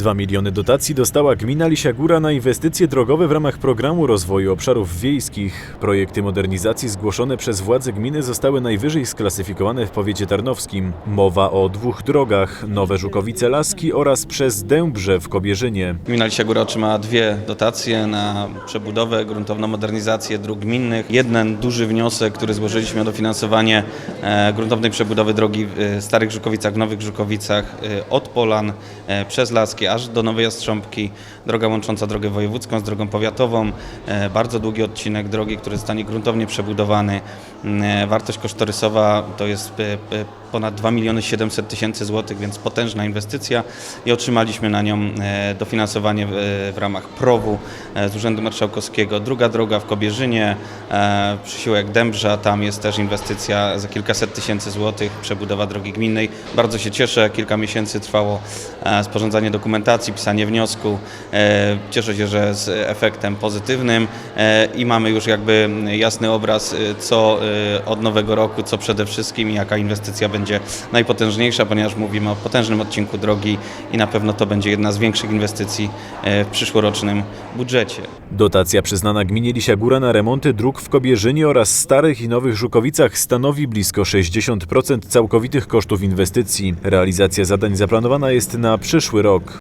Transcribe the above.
2 miliony dotacji dostała gmina Lisia Góra na inwestycje drogowe w ramach programu rozwoju obszarów wiejskich. Projekty modernizacji zgłoszone przez władze gminy zostały najwyżej sklasyfikowane w powiecie tarnowskim. Mowa o dwóch drogach, Nowe Żukowice-Laski oraz przez Dębrze w Kobierzynie. Gmina Lisia Góra otrzymała dwie dotacje na przebudowę, gruntowną modernizację dróg gminnych. Jeden duży wniosek, który złożyliśmy o dofinansowanie e, gruntownej przebudowy drogi w e, Starych Żukowicach, Nowych Żukowicach e, od Polan przez Laski aż do Nowej Jastrzębki. Droga łącząca drogę wojewódzką z drogą powiatową. E, bardzo długi odcinek drogi, który zostanie gruntownie przebudowany. E, wartość kosztorysowa to jest e, ponad 2 miliony 700 tysięcy złotych, więc potężna inwestycja i otrzymaliśmy na nią e, dofinansowanie w, w ramach PROW-u e, z Urzędu Marszałkowskiego. Druga droga w Kobierzynie, e, przysiłek Dębrza, tam jest też inwestycja za kilkaset tysięcy złotych, przebudowa drogi gminnej. Bardzo się cieszę, kilka miesięcy trwało e, sporządzanie dokumentacji, pisanie wniosku. E, Cieszę się, że z efektem pozytywnym e, i mamy już jakby jasny obraz, e, co e, od nowego roku, co przede wszystkim jaka inwestycja będzie najpotężniejsza, ponieważ mówimy o potężnym odcinku drogi i na pewno to będzie jedna z większych inwestycji e, w przyszłorocznym budżecie. Dotacja przyznana gminie Lisia Góra na remonty dróg w Kobierzynie oraz Starych i Nowych Żukowicach stanowi blisko 60% całkowitych kosztów inwestycji. Realizacja zadań zaplanowana jest na przyszły rok.